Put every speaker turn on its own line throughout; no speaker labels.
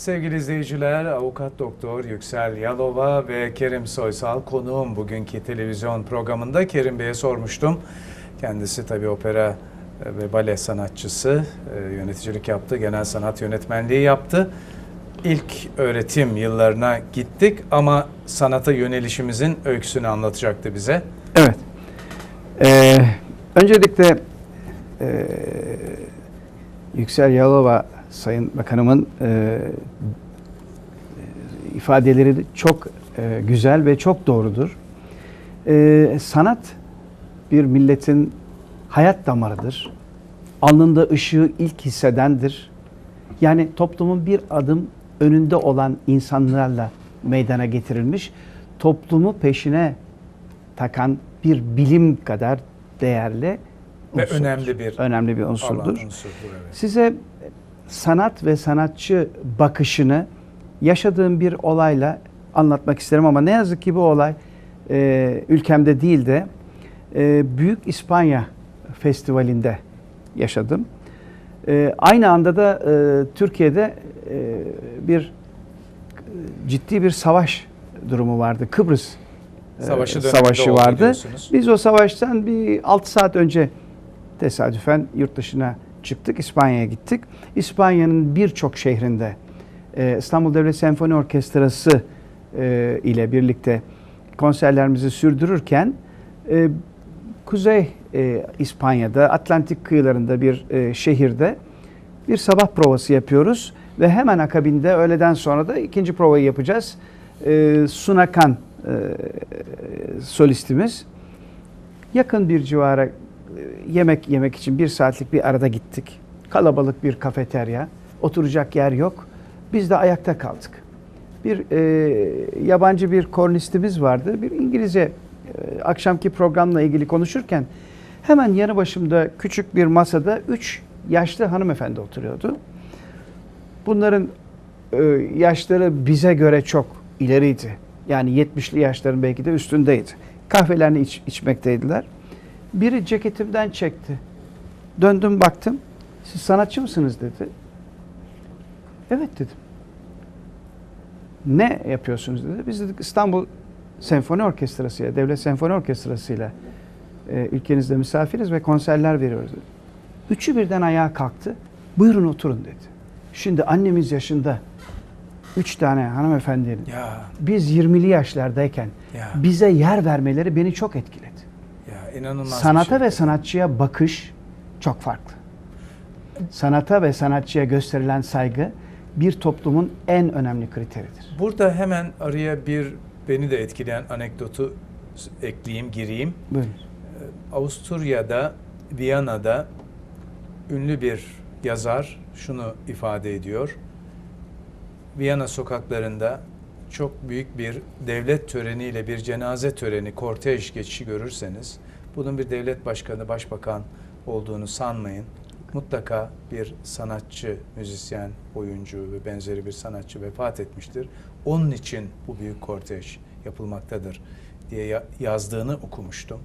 Sevgili izleyiciler, avukat doktor Yüksel Yalova ve Kerim Soysal konuğum bugünkü televizyon programında. Kerim Bey'e sormuştum. Kendisi tabii opera e, ve bale sanatçısı, e, yöneticilik yaptı, genel sanat yönetmenliği yaptı. İlk öğretim yıllarına gittik ama sanata yönelişimizin öyküsünü anlatacaktı bize.
Evet. Ee, öncelikle e, Yüksel Yalova Sayın Bakanımın e, ifadeleri çok e, güzel ve çok doğrudur. E, sanat bir milletin hayat damarıdır. Alnında ışığı ilk hissedendir. Yani toplumun bir adım önünde olan insanlarla meydana getirilmiş, toplumu peşine takan bir bilim kadar değerli
Ve
unsurdur.
önemli bir
önemli bir unsurdur.
unsurdur. Evet.
Size sanat ve sanatçı bakışını yaşadığım bir olayla anlatmak isterim ama ne yazık ki bu olay e, ülkemde değil de e, Büyük İspanya Festivali'nde yaşadım. E, aynı anda da e, Türkiye'de e, bir e, ciddi bir savaş durumu vardı. Kıbrıs e,
Savaşı döneminde
savaşı vardı. Biz o savaştan bir 6 saat önce tesadüfen yurt dışına çıktık. İspanya'ya gittik. İspanya'nın birçok şehrinde e, İstanbul Devlet Senfoni Orkestrası e, ile birlikte konserlerimizi sürdürürken e, Kuzey İspanya'da Atlantik kıyılarında bir şehirde bir sabah provası yapıyoruz ve hemen akabinde öğleden sonra da ikinci provayı yapacağız. Sunakan solistimiz yakın bir civara yemek yemek için bir saatlik bir arada gittik. Kalabalık bir kafeterya, oturacak yer yok. Biz de ayakta kaldık. Bir e, yabancı bir kornistimiz vardı. Bir İngilizce e, akşamki programla ilgili konuşurken hemen yanı başımda küçük bir masada üç yaşlı hanımefendi oturuyordu. Bunların e, yaşları bize göre çok ileriydi. Yani 70'li yaşların belki de üstündeydi. Kahvelerini iç, içmekteydiler. Biri ceketimden çekti. Döndüm baktım. Siz sanatçı mısınız dedi. Evet dedim. Ne yapıyorsunuz dedi. Biz dedik İstanbul Senfoni Orkestrası ile, Devlet Senfoni Orkestrası ile e, ülkenizde misafiriz ve konserler veriyoruz dedi. Üçü birden ayağa kalktı. Buyurun oturun dedi. Şimdi annemiz yaşında üç tane hanımefendinin
Ya,
biz 20'li yaşlardayken
ya,
bize yer vermeleri beni çok etkiledi.
İnanılmaz
Sanata
şey.
ve sanatçıya bakış çok farklı. Sanata ve sanatçıya gösterilen saygı bir toplumun en önemli kriteridir.
Burada hemen araya bir beni de etkileyen anekdotu ekleyeyim, gireyim.
Buyurun.
Avusturya'da, Viyana'da ünlü bir yazar şunu ifade ediyor. Viyana sokaklarında çok büyük bir devlet töreniyle bir cenaze töreni, kortej geçişi görürseniz bunun bir devlet başkanı, başbakan olduğunu sanmayın. Mutlaka bir sanatçı, müzisyen, oyuncu ve benzeri bir sanatçı vefat etmiştir. Onun için bu büyük kortej yapılmaktadır diye ya- yazdığını okumuştum.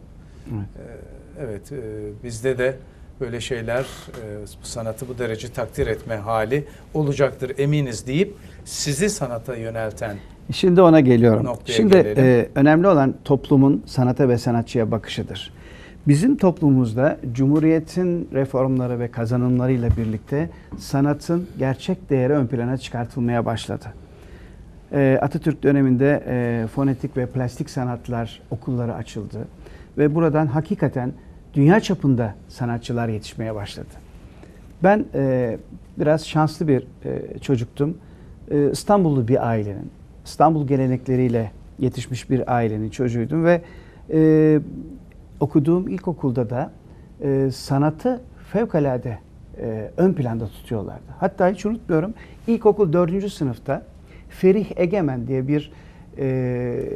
Evet.
Ee, Evet, e, bizde de böyle şeyler, e, bu sanatı bu derece takdir etme hali olacaktır eminiz deyip sizi sanata yönelten
Şimdi ona geliyorum. Şimdi
gelelim.
e, önemli olan toplumun sanata ve sanatçıya bakışıdır. Bizim toplumumuzda Cumhuriyet'in reformları ve kazanımlarıyla birlikte sanatın gerçek değeri ön plana çıkartılmaya başladı. E, Atatürk döneminde e, fonetik ve plastik sanatlar okulları açıldı ve buradan hakikaten dünya çapında sanatçılar yetişmeye başladı. Ben e, biraz şanslı bir e, çocuktum. E, İstanbullu bir ailenin, İstanbul gelenekleriyle yetişmiş bir ailenin çocuğuydum ve e, okuduğum ilkokulda da e, sanatı fevkalade e, ön planda tutuyorlardı. Hatta hiç unutmuyorum ilkokul 4. sınıfta Ferih Egemen diye bir e,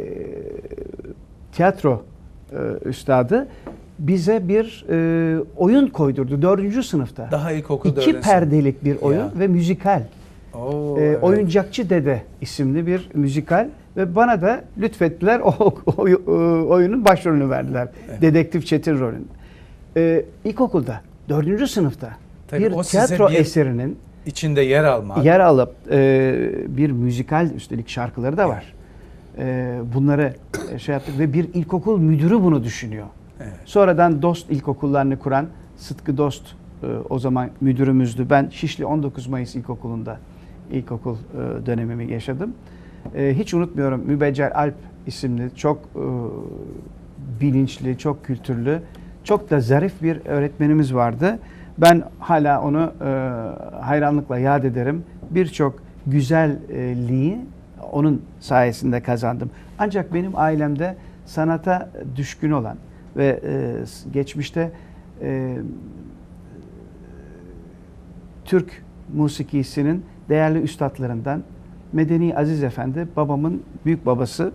tiyatro e, üstadı bize bir e, oyun koydurdu 4. sınıfta.
daha ilkokul
İki
dördüncü
perdelik bir oyun
Ya.
ve müzikal.
Oo,
Ee,
evet.
Oyuncakçı Dede isimli bir müzikal ve bana da lütfettiler o, o- o- oyunun başrolünü verdiler.
Evet.
Dedektif Çetin rolünü. Ee, ilkokulda, dördüncü sınıfta
Tabii
bir tiyatro
bir-
eserinin
içinde yer almak.
yer alıp e, bir müzikal üstelik şarkıları da var. E, bunları e, şey yaptık ve bir ilkokul müdürü bunu düşünüyor. Sonradan Dost ilkokullarını kuran Sıtkı Dost e, o zaman müdürümüzdü. Ben Şişli 19 Mayıs İlkokulu'nda ilkokul e, dönemimi yaşadım. E, hiç unutmuyorum Mübeccel Alp isimli çok bilinçli, çok kültürlü, çok da zarif bir öğretmenimiz vardı. Ben hala onu hayranlıkla yad ederim. Birçok güzelliği onun sayesinde kazandım. Ancak benim ailemde sanata düşkün olan ve e, geçmişte e, Türk musikisinin değerli üstadlarından Medeni Aziz Efendi, babamın büyük babası.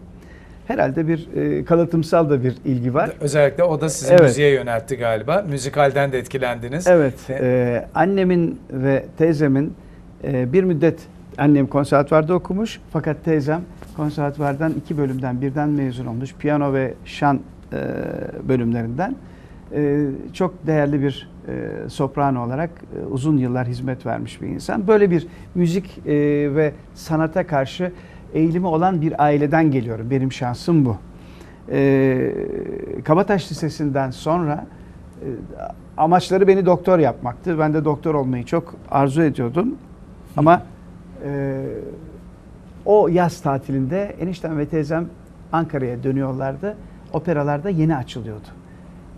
Herhalde bir e, kalıtımsal da bir ilgi var.
Özellikle o da sizi
Evet.
müziğe yöneltti galiba. Müzikalden de etkilendiniz.
Evet,
Ve-
e, annemin ve teyzemin e, bir müddet annem konservatuvarda okumuş fakat teyzem konservatuvardan iki bölümden birden mezun olmuş. Piyano ve şan e, bölümlerinden. E, çok değerli bir e, soprano olarak e, uzun yıllar hizmet vermiş bir insan. Böyle bir müzik e, ve sanata karşı eğilimi olan bir aileden geliyorum. Benim şansım bu. E, Kabataş Lisesi'nden sonra e, amaçları beni doktor yapmaktı. Ben de doktor olmayı çok arzu ediyordum. Ama e, o yaz tatilinde eniştem ve teyzem Ankara'ya dönüyorlardı. Operalarda yeni açılıyordu.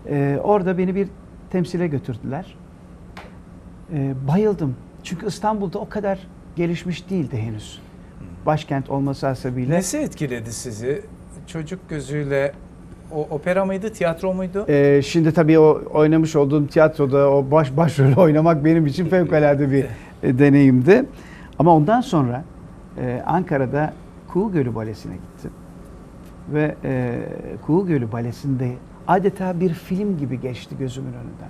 E, orada beni bir temsile götürdüler. E, bayıldım. Çünkü İstanbul'da o kadar gelişmiş değildi henüz. Başkent olması hasebiyle.
Nesi etkiledi sizi? Çocuk gözüyle o opera mıydı, tiyatro muydu?
Ee, şimdi tabii o oynamış olduğum tiyatroda o baş başrolü oynamak benim için fevkalade bir e, deneyimdi. Ama ondan sonra e, Ankara'da Kuğu Gölü Balesi'ne gittim. Ve e, Kuğu Gölü Balesi'nde adeta bir film gibi geçti gözümün önünden.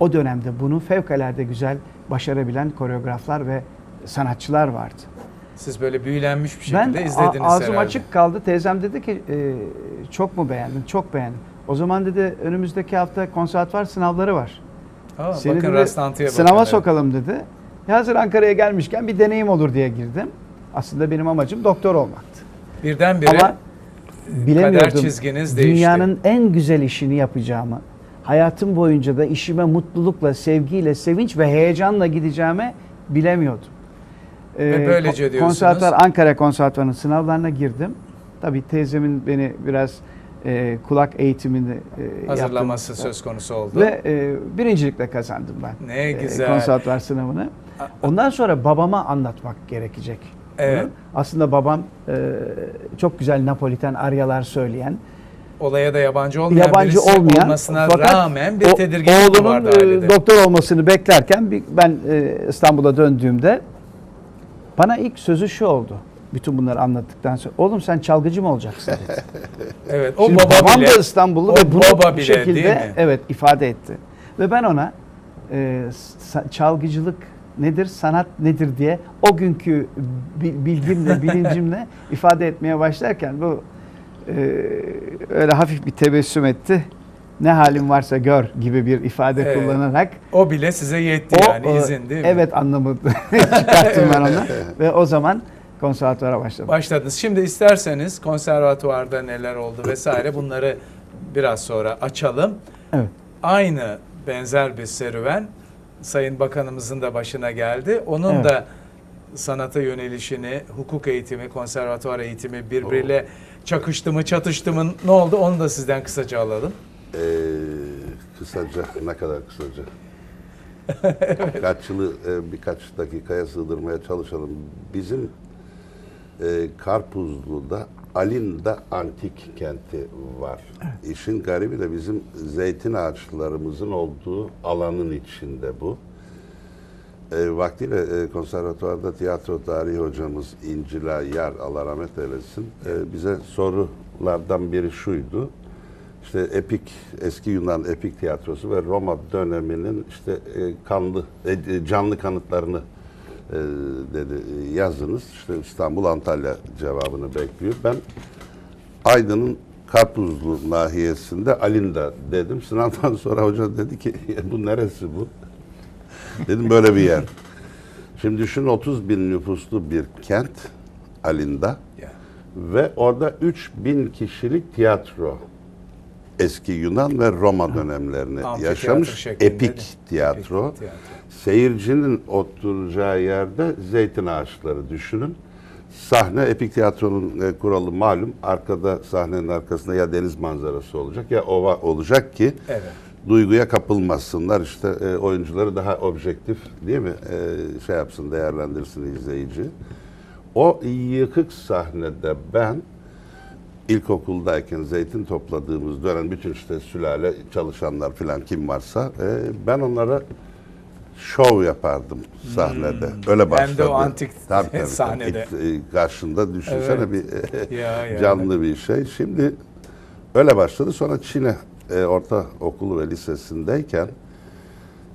O dönemde bunu fevkalade güzel başarabilen koreograflar ve sanatçılar vardı.
Siz böyle büyülenmiş bir
Ben
şekilde
a-
izlediniz
ağzım
herhalde.
açık kaldı. Teyzem dedi ki e, çok mu beğendin? Çok beğendim. O zaman dedi önümüzdeki hafta konservatuvar sınavları var.
Aa,
Seni
bakın
dedi,
rastlantıya bakın.
Sınava
evet.
sokalım dedi. Hazır Ankara'ya gelmişken bir deneyim olur diye girdim. Aslında benim amacım doktor olmaktı.
Birdenbire
Ama bilemiyordum.
kader çizginiz değişti.
Dünyanın en güzel işini yapacağımı, hayatım boyunca da işime mutlulukla, sevgiyle, sevinç ve heyecanla gideceğimi bilemiyordum.
Ve
Ee,
böylece
ko-
diyorsunuz.
Konservatuvar, Ankara Konservatuvarı'nın sınavlarına girdim. Tabii teyzemin beni biraz e, kulak eğitimini e,
hazırlaması
yaptım.
söz konusu oldu.
Ve e, birincilikle kazandım ben.
Ne
e,
güzel.
konservatuvar sınavını. Ondan sonra babama anlatmak gerekecek.
Evet.
bunu. Aslında babam e, çok güzel Napoliten aryalar söyleyen,
Olaya da yabancı olmayan
yabancı olmayan
olmasına
fakat
rağmen bir tedirginlik
oğlunun
vardı
e,
ailede.
doktor olmasını beklerken bir- ben e, İstanbul'a döndüğümde bana ilk sözü şu oldu. Bütün bunları anlattıktan sonra. Oğlum sen çalgıcı mı olacaksın dedi.
Evet, o
Şimdi
baba
babam
bile
da İstanbullu ve bunu
baba bile,
şekilde evet ifade etti. Ve ben ona e, çalgıcılık nedir, sanat nedir diye o günkü bi- bilgimle, bilincimle ifade etmeye başlarken bu e, öyle hafif bir tebessüm etti. Ne halin varsa gör gibi bir ifade
Evet.
kullanarak
o bile size yetti
o
yani izin değil mi?
evet anlamı çıkarttım ben onu ve o zaman konservatuvara başladım.
Başladınız. Şimdi isterseniz konservatuvarda neler oldu vesaire bunları biraz sonra açalım.
Evet.
Aynı benzer bir serüven Sayın Bakanımızın da başına geldi. Onun
Evet.
da sanata yönelişini, hukuk eğitimi, konservatuvar eğitimi birbiriyle çakıştı mı, çatıştı mı, ne oldu onu da sizden kısaca alalım.
Ee, kısaca, ne kadar kısaca? Birkaç yılı e, birkaç dakikaya sığdırmaya çalışalım. Bizim e, Karpuzlu'da Alinda Antik Kenti var. İşin garibi de bizim zeytin ağaçlarımızın olduğu alanın içinde bu. E, vaktiyle e, konservatuvarda tiyatro tarihi hocamız İncila Yar, Allah rahmet eylesin, e, bize sorulardan biri şuydu. İşte epik, eski Yunan epik tiyatrosu ve Roma döneminin işte e, kanlı, e, e, canlı kanıtlarını e, dedi e, yazınız. İşte İstanbul, Antalya cevabını bekliyor. Ben Aydın'ın Karpuzlu nahiyesinde Alinda dedim. Sınavdan sonra hoca dedi ki bu neresi bu? Dedim böyle bir yer. Şimdi düşün 30 bin nüfuslu bir kent Alin'da
Ya.
ve orada 3000 kişilik tiyatro eski Yunan ve Roma dönemlerini
Amfiteyatro
yaşamış epik
de.
tiyatro.
Epik tiyatro.
Seyircinin oturacağı yerde zeytin ağaçları düşünün. Sahne epik tiyatronun e, kuralı malum. Arkada sahnenin arkasında ya deniz manzarası olacak ya ova olacak ki
Evet.
duyguya kapılmasınlar. İşte e, oyuncuları daha objektif değil mi? E, şey yapsın, değerlendirsin izleyici. O yıkık sahnede ben ilkokuldayken zeytin topladığımız dönem bütün işte sülale çalışanlar falan kim varsa e, ben onlara şov yapardım sahnede. Öyle başladı.
Hmm. Hem de o antik sahnede.
İlk, e, karşında düşünsene
Evet.
bir e,
Ya, ya.
canlı bir şey. Şimdi öyle başladı. Sonra Çin'e e, orta okulu ve lisesindeyken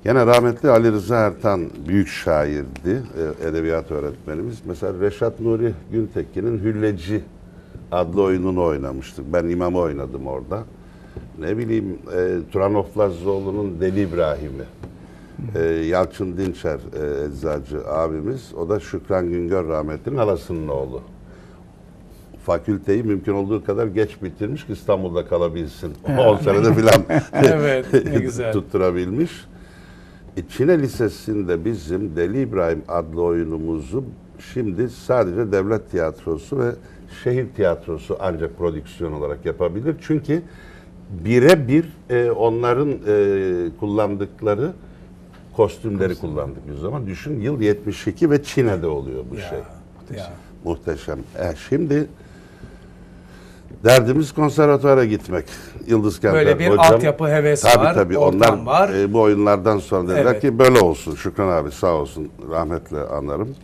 Gene rahmetli Ali Rıza Ertan büyük şairdi, e, edebiyat öğretmenimiz. Mesela Reşat Nuri Güntekin'in Hülleci adlı oyununu oynamıştık. Ben imamı oynadım orada. Ne bileyim e, Turan Oflazlıoğlu'nun Deli İbrahim'i. E, Yalçın Dinçer e, eczacı abimiz. O da Şükran Güngör rahmetlinin halasının oğlu. Fakülteyi mümkün olduğu kadar geç bitirmiş ki İstanbul'da kalabilsin. 10 senede filan
Evet, ne güzel.
tutturabilmiş. E, Çin'e Lisesi'nde bizim Deli İbrahim adlı oyunumuzu şimdi sadece devlet tiyatrosu ve şehir tiyatrosu ancak prodüksiyon olarak yapabilir. Çünkü birebir e, onların e, kullandıkları kostümleri kullandık biz zaman. Düşün yıl 72 ve Çin'de oluyor bu
Ya,
şey.
ya.
Muhteşem. E, şimdi derdimiz konservatuara gitmek. Yıldız Kenter
Böyle bir
hocam.
altyapı hevesi
tabii,
var,
Tabii Onlar
var.
e, bu oyunlardan sonra dediler
Evet.
ki böyle olsun. Şükran abi sağ olsun. Rahmetle anarım.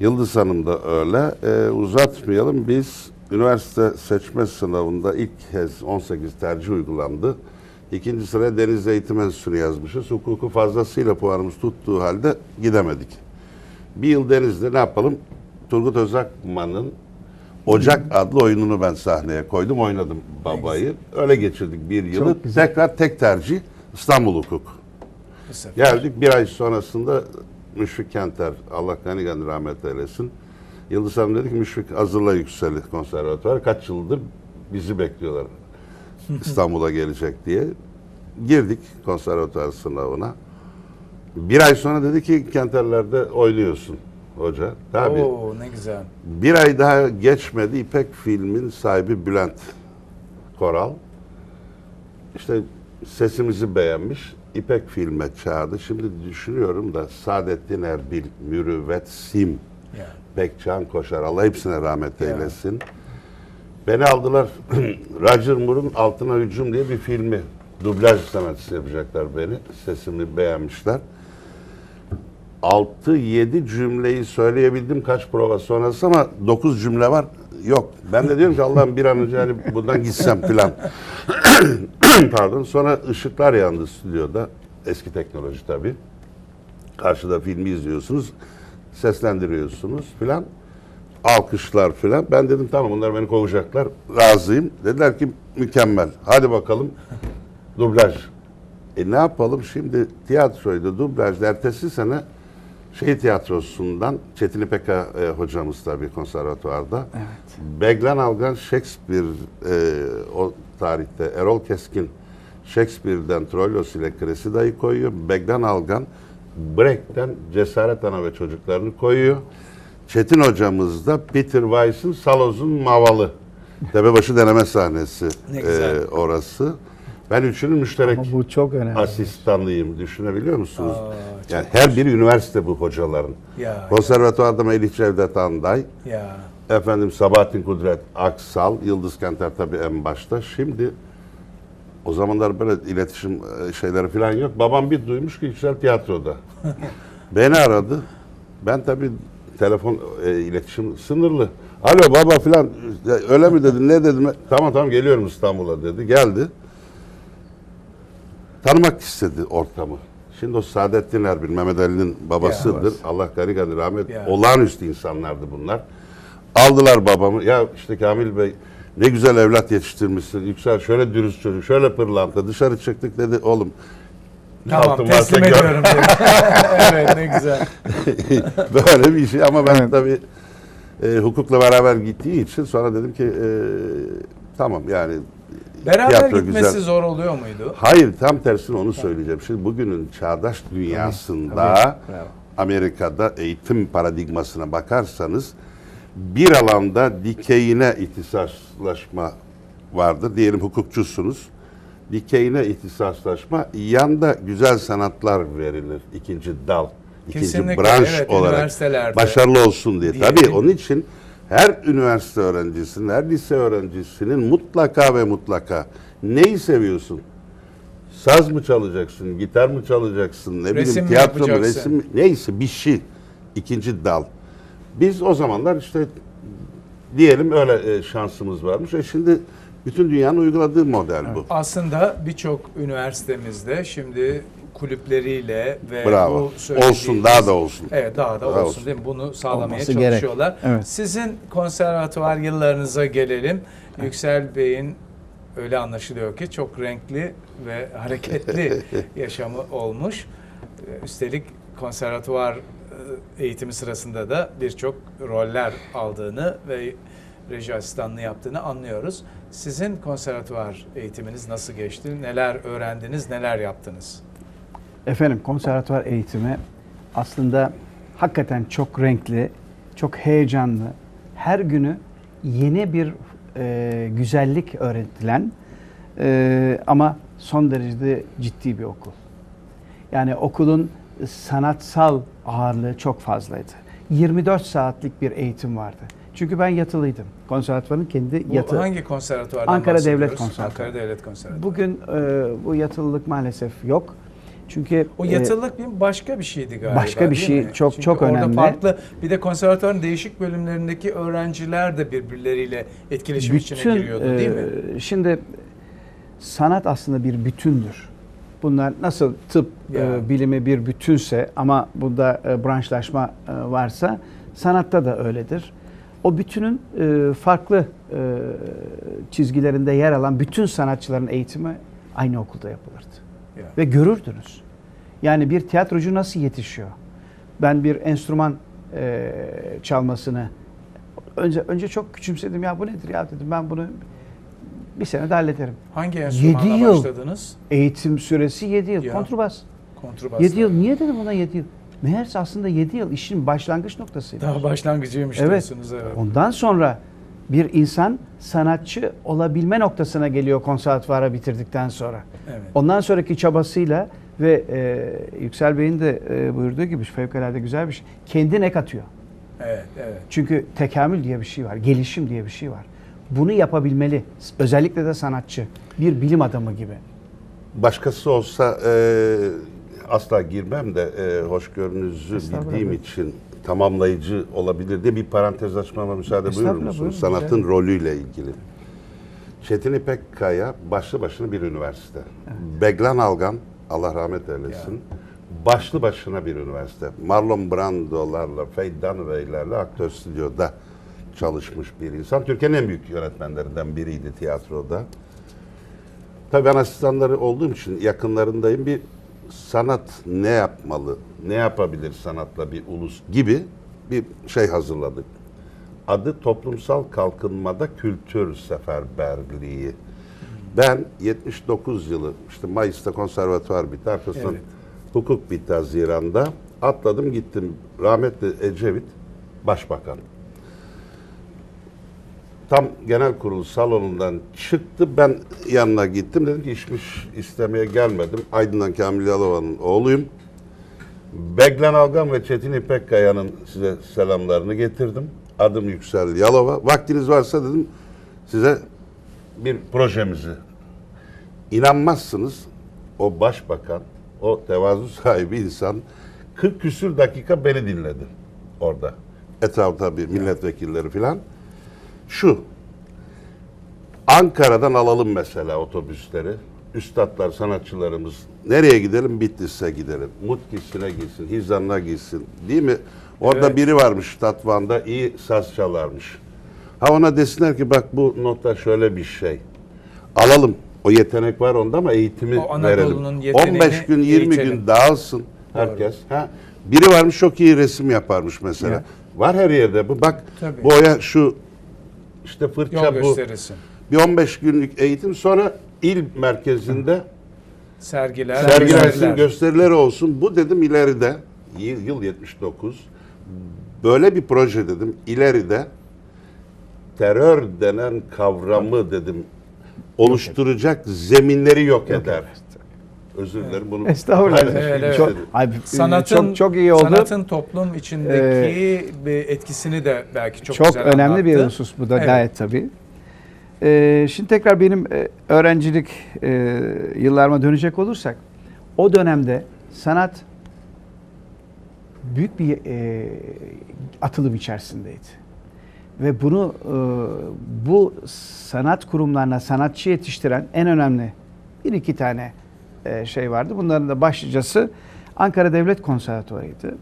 Yıldız Hanım da öyle. E, uzatmayalım. Biz üniversite seçme sınavında ilk kez 18 tercih uygulandı. İkinci sıraya Deniz Eğitim Enstitüsü'nü yazmışız. Hukuku fazlasıyla puanımız tuttuğu halde gidemedik. Bir yıl Deniz'de ne yapalım? Turgut Özakman'ın Ocak adlı oyununu ben sahneye koydum, oynadım babayı. Öyle geçirdik bir yılı. Tekrar tek tercih İstanbul Hukuk. Geldik bir ay sonrasında Müşfik Kenter, Allah gani gani rahmet eylesin. Yıldız Hanım dedi ki Müşfik hazırla yükseli konservatuvar. Kaç yıldır bizi bekliyorlar İstanbul'a gelecek diye. Girdik konservatuvar sınavına. Bir ay sonra dedi ki Kenterler'de oynuyorsun hoca. Tabii.
Oo, ne güzel.
Bir ay daha geçmedi İpek filmin sahibi Bülent Koral. İşte sesimizi beğenmiş. İpek filme çağırdı. Şimdi düşünüyorum da Saadettin Erbil, Mürüvvet Sim,
Ya.
Pekcan Koşar. Allah hepsine rahmet
Ya.
eylesin. Beni aldılar Roger Moore'un Altına Hücum diye bir filmi. Dublaj sanatçısı yapacaklar beni. Sesimi beğenmişler. 6-7 cümleyi söyleyebildim kaç prova sonrası ama 9 cümle var. Yok. Ben de diyorum ki Allah'ım bir an önce hani buradan gitsem filan. Pardon. Sonra ışıklar yandı stüdyoda. Eski teknoloji tabii. Karşıda filmi izliyorsunuz. Seslendiriyorsunuz filan. Alkışlar filan. Ben dedim tamam bunlar beni kovacaklar. Razıyım. Dediler ki mükemmel. Hadi bakalım. Dublaj. E ne yapalım şimdi tiyatroydu, dublajda ertesi sene şey tiyatrosundan Çetin İpeka e, hocamız tabii konservatuvarda.
Evet.
Beglan Algan Shakespeare e, o tarihte Erol Keskin Shakespeare'den Troilos ile Cresida'yı koyuyor. Beglan Algan Brecht'ten Cesaret Ana ve Çocuklarını koyuyor. Çetin hocamız da Peter Weiss'in Saloz'un Mavalı. Tepebaşı deneme sahnesi e, orası. Ben üçünün müşterek
Ama bu çok önemli.
asistanlıyım. Düşünebiliyor musunuz?
Aa,
yani her bir üniversite bu hocaların.
Ya,
Konservatuvarda Melih Cevdet Anday,
ya.
efendim Sabahattin Kudret Aksal, Yıldız Kenter tabii en başta. Şimdi o zamanlar böyle iletişim e, şeyleri falan yok. Babam bir duymuş ki Yüksel Tiyatro'da. Beni aradı. Ben tabii telefon e, iletişim sınırlı. Alo baba falan e, öyle mi dedin ne dedim? Tamam tamam geliyorum İstanbul'a dedi. Geldi. Tanımak istedi ortamı. Şimdi o Saadettin Erbil, Mehmet Ali'nin babasıdır.
Ya.
Allah gani gani rahmet.
Ya.
Olağanüstü insanlardı bunlar. Aldılar babamı. Ya işte Kamil Bey ne güzel evlat yetiştirmişsin. Yüksel şöyle dürüst çocuk, şöyle pırlanta. Dışarı çıktık dedi oğlum
Tamam
altın
teslim ediyorum. diyor. evet ne güzel.
Böyle bir şey ama ben
Evet.
tabii e, hukukla beraber gittiği için sonra dedim ki e, tamam yani
Beraber
tiyatro
gitmesi
güzel.
zor oluyor muydu?
Hayır tam tersine onu söyleyeceğim. Şimdi bugünün çağdaş dünyasında
tabii.
Amerika'da eğitim paradigmasına bakarsanız bir alanda dikeyine ihtisaslaşma vardır. Diyelim hukukçusunuz. Dikeyine ihtisaslaşma, yanda güzel sanatlar verilir. ikinci dal, ikinci
Kesinlikle,
branş
evet,
olarak başarılı olsun diye.
diyelim.
Tabii onun için her üniversite öğrencisinin, her lise öğrencisinin mutlaka ve mutlaka neyi seviyorsun? Saz mı çalacaksın, gitar mı çalacaksın, ne
Resim
bileyim tiyatro mu, resim mi? neyse bir şey. ikinci dal. Biz o zamanlar işte diyelim öyle e, şansımız varmış. E şimdi bütün dünyanın uyguladığı model bu.
Aslında birçok üniversitemizde şimdi kulüpleriyle ve
Bravo.
bu söylediğiniz-
Olsun, daha da olsun.
Evet daha da
Daha
olsun,
olsun.
değil mi? Bunu sağlamaya
Olması gerek.
çalışıyorlar.
Evet.
Sizin konservatuvar yıllarınıza gelelim. Yüksel Bey'in öyle anlaşılıyor ki çok renkli ve hareketli yaşamı olmuş. Ee, Üstelik konservatuvar e, eğitimi sırasında da birçok roller aldığını ve reji asistanlığı yaptığını anlıyoruz. Sizin konservatuvar eğitiminiz nasıl geçti? Neler öğrendiniz, neler yaptınız?
Efendim konservatuvar eğitimi aslında hakikaten çok renkli, çok heyecanlı. Her günü yeni bir e, güzellik öğretilen e, ama son derecede ciddi bir okul. Yani okulun sanatsal ağırlığı çok fazlaydı. 24 saatlik bir eğitim vardı. Çünkü ben yatılıydım. Konservatuvarın kendi
Bu
yatı.
hangi konservatuvardan
Ankara Devlet? Konservatuvarı.
Ankara Devlet Konservatuvarı.
Bugün e, bu yatılılık maalesef yok. Çünkü
O
e,
yatılılık bir başka bir şeydi galiba.
başka bir şey,
mi?
çok-
Çünkü
çok
orada
önemli.
farklı bir de konservatuvarın değişik bölümlerindeki öğrenciler de birbirleriyle etkileşim içine giriyordu değil mi?
e, Şimdi sanat aslında bir bütündür. Bunlar nasıl tıp e, bilimi bir bütünse ama bunda e, branşlaşma e, varsa sanatta da öyledir. O bütünün e, farklı e, çizgilerinde yer alan bütün sanatçıların eğitimi aynı okulda yapılırdı. Ve görürdünüz. Yani bir tiyatrocu nasıl yetişiyor? Ben bir enstrüman e, çalmasını önce önce çok küçümsedim ya bu nedir ya dedim ben bunu bir senede hallederim.
Hangi enstrümanla
yıl.
başladınız?
Eğitim süresi 7 yıl.
Ya.
Kontrbas.
Kontrbas.
7 yıl. Niye dedim ona 7 yıl? Meğerse aslında 7 yıl işin başlangıç noktasıydı.
Daha başlangıcıymış
Evet.
diyorsunuz evet.
Ondan sonra bir insan sanatçı olabilme noktasına geliyor konservatuvara bitirdikten sonra.
Evet.
Ondan sonraki çabasıyla ve e, Yüksel Bey'in de e, buyurduğu gibi fevkalade güzel bir şey. Kendine katıyor.
Evet, evet.
Çünkü tekamül diye bir şey var, gelişim diye bir şey var. Bunu yapabilmeli. Özellikle de sanatçı. Bir bilim adamı gibi.
Başkası olsa e, asla girmem de e, hoşgörünüzü bildiğim için tamamlayıcı olabilir diye bir parantez açmama müsaade buyurur musunuz?
buyurun,
Sanatın rolüyle ilgili. Çetin İpekkaya başlı başına bir üniversite. Beglan Algan, Allah rahmet eylesin, başlı başına bir üniversite. Marlon Brando'larla, Faye Dunaway'lerle aktör stüdyoda çalışmış bir insan. Türkiye'nin en büyük yönetmenlerinden biriydi tiyatroda. Tabii ben asistanları olduğum için yakınlarındayım. Bir sanat ne yapmalı, ne yapabilir sanatla bir ulus gibi bir şey hazırladık. Adı Toplumsal Kalkınmada Kültür Seferberliği. Ben 79 yılı, işte Mayıs'ta konservatuvar bitti, arkasından
Evet.
hukuk bitti Haziran'da. Atladım gittim. Rahmetli Ecevit, başbakan. Tam genel kurul salonundan çıktı. Ben yanına gittim. Dedim ki işmiş istemeye gelmedim. Aydın'dan Kamil Yalova'nın oğluyum. Beglen Algan ve Çetin İpekkaya'nın size selamlarını getirdim. Adım Yüksel Yalova. Vaktiniz varsa dedim size bir projemizi. İnanmazsınız o başbakan, o tevazu sahibi insan 40 küsür dakika beni dinledi orada. Etrafta bir milletvekilleri filan. Şu, Ankara'dan alalım mesela otobüsleri. Üstadlar, sanatçılarımız nereye gidelim? Bitlis'e gidelim. Mutkis'ine gitsin, Hizan'a gitsin. Değil mi? Orada
Evet.
biri varmış Tatvan'da iyi saz çalarmış. Ha ona desinler ki bak bu nota şöyle bir şey. Alalım O yetenek var onda ama eğitimi verelim.
yeteneğini
15 gün 20
eğitelim.
gün dağılsın herkes. Ha, biri varmış çok iyi resim yaparmış mesela.
Ya.
Var her yerde bu. Bak
Tabii.
boya şu işte fırça
Yol
bu.
gösterisi.
Bir 15 günlük eğitim sonra il merkezinde
Sergiler,
sergilensin,
gösteriler.
gösteriler olsun. Bu dedim ileride yıl, yıl 79 böyle bir proje dedim ileride terör denen kavramı dedim oluşturacak zeminleri yok eder. Özür dilerim bunu.
Estağfurullah.
Evet, evet.
istedim.
Ay,
Sanatın,
çok çok iyi oldu.
Sanatın toplum içindeki bir etkisini de belki çok,
Çok,
güzel
önemli bir
anlattı.
husus bu da
Evet.
gayet tabii. Ee, şimdi tekrar benim e, öğrencilik e, yıllarıma dönecek olursak o dönemde sanat büyük bir e, atılım içerisindeydi. Ve bunu e, bu sanat kurumlarına sanatçı yetiştiren en önemli bir iki tane e, şey vardı. Bunların da başlıcası Ankara Devlet Konservatuvarı'ydı.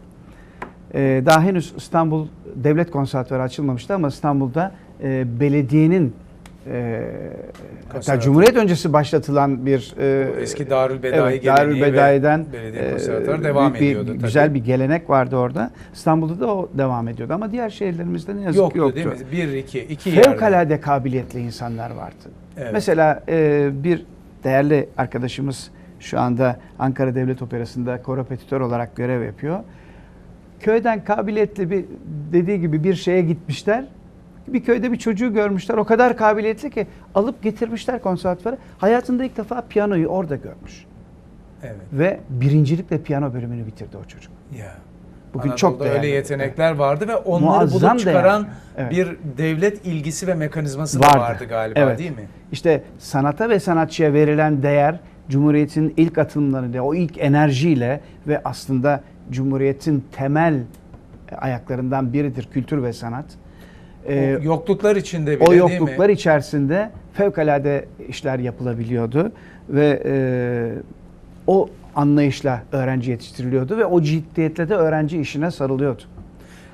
Ee, daha henüz İstanbul Devlet Konservatuvarı açılmamıştı ama İstanbul'da e, belediyenin e, hatta. Cumhuriyet öncesi başlatılan bir e,
eski Darülbedai
evet,
geleneği
Darülbedai'den
ve belediye
e,
devam
bir,
ediyordu. tabii.
Güzel bir gelenek vardı orada. İstanbul'da da o devam ediyordu ama diğer şehirlerimizde ne yazık
yoktu,
ki yoktu.
değil mi? Bir, iki, iki yerde.
Fevkalade kabiliyetli insanlar vardı.
Evet.
Mesela e, bir değerli arkadaşımız şu anda Ankara Devlet Operası'nda korepetitör olarak görev yapıyor. Köyden kabiliyetli bir dediği gibi bir şeye gitmişler. Bir köyde bir çocuğu görmüşler. O kadar kabiliyetli ki alıp getirmişler konservatuvara. Hayatında ilk defa piyanoyu orada görmüş.
Evet.
Ve birincilikle piyano bölümünü bitirdi o çocuk.
Ya.
Bugün
Anadolu'da
çok değerli.
öyle yetenekler vardı ve onları
Muazzam
bulup çıkaran
değerli. Evet.
bir devlet ilgisi ve mekanizması da
Vardı.
vardı galiba
Evet.
değil mi?
İşte sanata ve sanatçıya verilen değer Cumhuriyet'in ilk atılımlarıyla, o ilk enerjiyle ve aslında Cumhuriyet'in temel e, ayaklarından biridir kültür ve sanat. Ee,
o yokluklar içinde bile
o
değil mi?
yokluklar içerisinde fevkalade işler yapılabiliyordu ve e, o anlayışla öğrenci yetiştiriliyordu ve o ciddiyetle de öğrenci işine sarılıyordu.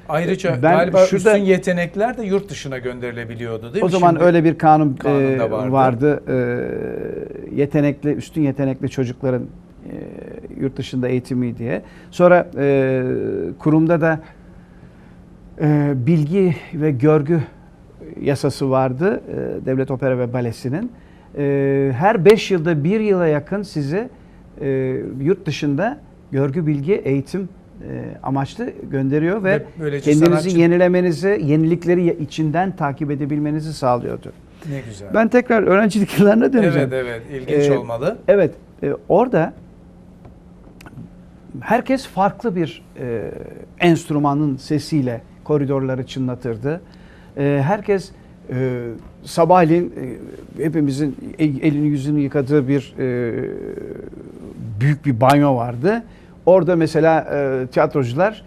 Ayrıca
Ben
galiba
şurada-
üstün yetenekler de yurt dışına gönderilebiliyordu değil
O
mi?
zaman
Şimdi-
öyle bir kanun, e,
vardı.
vardı. E, yetenekli, üstün yetenekli çocukların e, yurt dışında eğitimi diye. Sonra e, kurumda da e, bilgi ve görgü yasası vardı. e, Devlet Opera ve Balesi'nin. E, her 5 yılda bir yıla yakın sizi e, yurt dışında görgü, bilgi, eğitim amaçlı gönderiyor ve
Ve
kendinizi
sanatçı-
yenilemenizi, yenilikleri içinden takip edebilmenizi sağlıyordu.
Ne güzel.
Ben tekrar öğrencilik yıllarına döneceğim.
evet evet ilginç
Ee,
olmalı.
Evet, e, orada herkes farklı bir e, enstrümanın sesiyle koridorları çınlatırdı. E, herkes e, sabahleyin e, hepimizin el- elini yüzünü yıkadığı bir e, büyük bir banyo vardı. Orada mesela e, tiyatrocular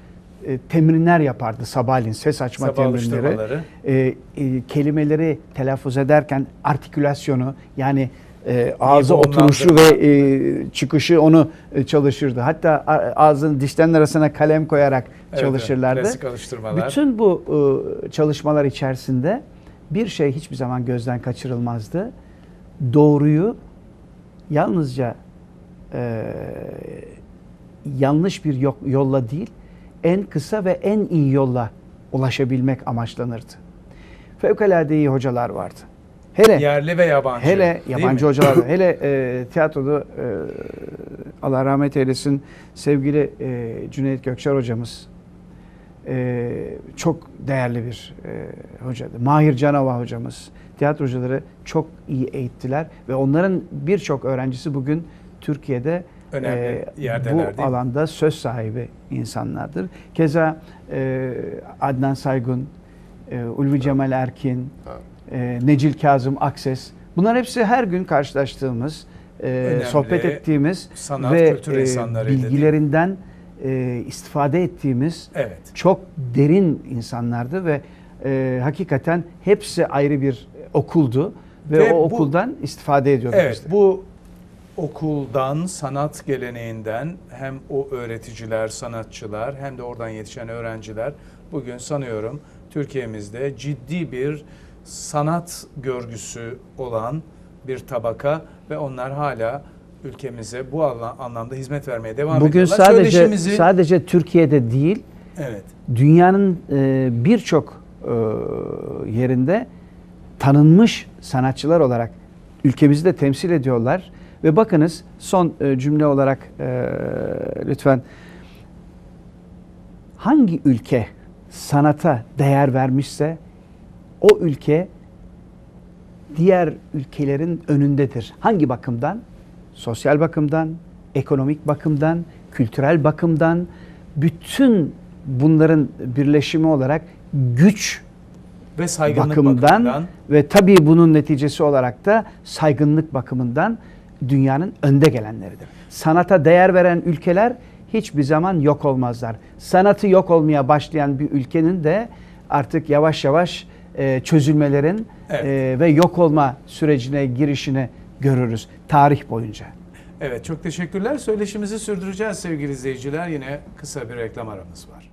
e, temrinler yapardı sabahleyin ses açma
Sabah
temrinleri e, e, kelimeleri telaffuz ederken artikülasyonu yani e, ağza oturuşu ve e, çıkışı onu e, çalışırdı. Hatta a- ağzının dişlerinin arasına kalem koyarak
Evet,
çalışırlardı.
Klasik alıştırmalar.
Bütün bu e, çalışmalar içerisinde bir şey hiçbir zaman gözden kaçırılmazdı. Doğruyu yalnızca e, yanlış bir yo- yolla değil, en kısa ve en iyi yolla ulaşabilmek amaçlanırdı. Fevkalade iyi hocalar vardı. Hele
Yerli ve yabancı.
hele yabancı hocalar, hele e, tiyatroda e, Allah rahmet eylesin sevgili e, Cüneyt Gökçer hocamız e, çok değerli bir e, hocadı. Mahir Canova hocamız tiyatrocuları çok iyi eğittiler ve onların birçok öğrencisi bugün Türkiye'de
Önemli yerdeler,
bu alanda söz sahibi insanlardır. Keza e, Adnan Saygun, e, Ulvi Cemal Erkin, e, Necil Kazım Akses. Bunlar hepsi her gün karşılaştığımız, e,
Önemli
sohbet ettiğimiz
sanat,
ve
kültür
e, bilgilerinden e, istifade ettiğimiz
Evet.
çok derin insanlardı ve e, hakikaten hepsi ayrı bir okuldu ve,
Ve
o
bu-
okuldan istifade ediyorduk
Evet
de.
bu okuldan, sanat geleneğinden hem o öğreticiler, sanatçılar hem de oradan yetişen öğrenciler bugün sanıyorum Türkiye'mizde ciddi bir sanat görgüsü olan bir tabaka ve onlar hala ülkemize bu anla- anlamda hizmet vermeye devam
Bugün
ediyorlar.
sadece
Söyleşimizi-
sadece Türkiye'de değil,
evet.
dünyanın e, birçok e, yerinde tanınmış sanatçılar olarak ülkemizi de temsil ediyorlar. Ve bakınız son e, cümle olarak e, lütfen hangi ülke sanata değer vermişse o ülke diğer ülkelerin önündedir. Hangi bakımdan? Sosyal bakımdan, ekonomik bakımdan, kültürel bakımdan bütün bunların birleşimi olarak güç
ve saygınlık
bakımdan,
bakımından
ve tabii bunun neticesi olarak da saygınlık bakımından dünyanın önde gelenleridir. Sanata değer veren ülkeler hiçbir zaman yok olmazlar. Sanatı yok olmaya başlayan bir ülkenin de artık yavaş yavaş e, çözülmelerin
Evet.
e, ve yok olma sürecine girişini görürüz tarih boyunca.
Evet çok teşekkürler. Söyleşimizi sürdüreceğiz sevgili izleyiciler. Yine kısa bir reklam aramız var.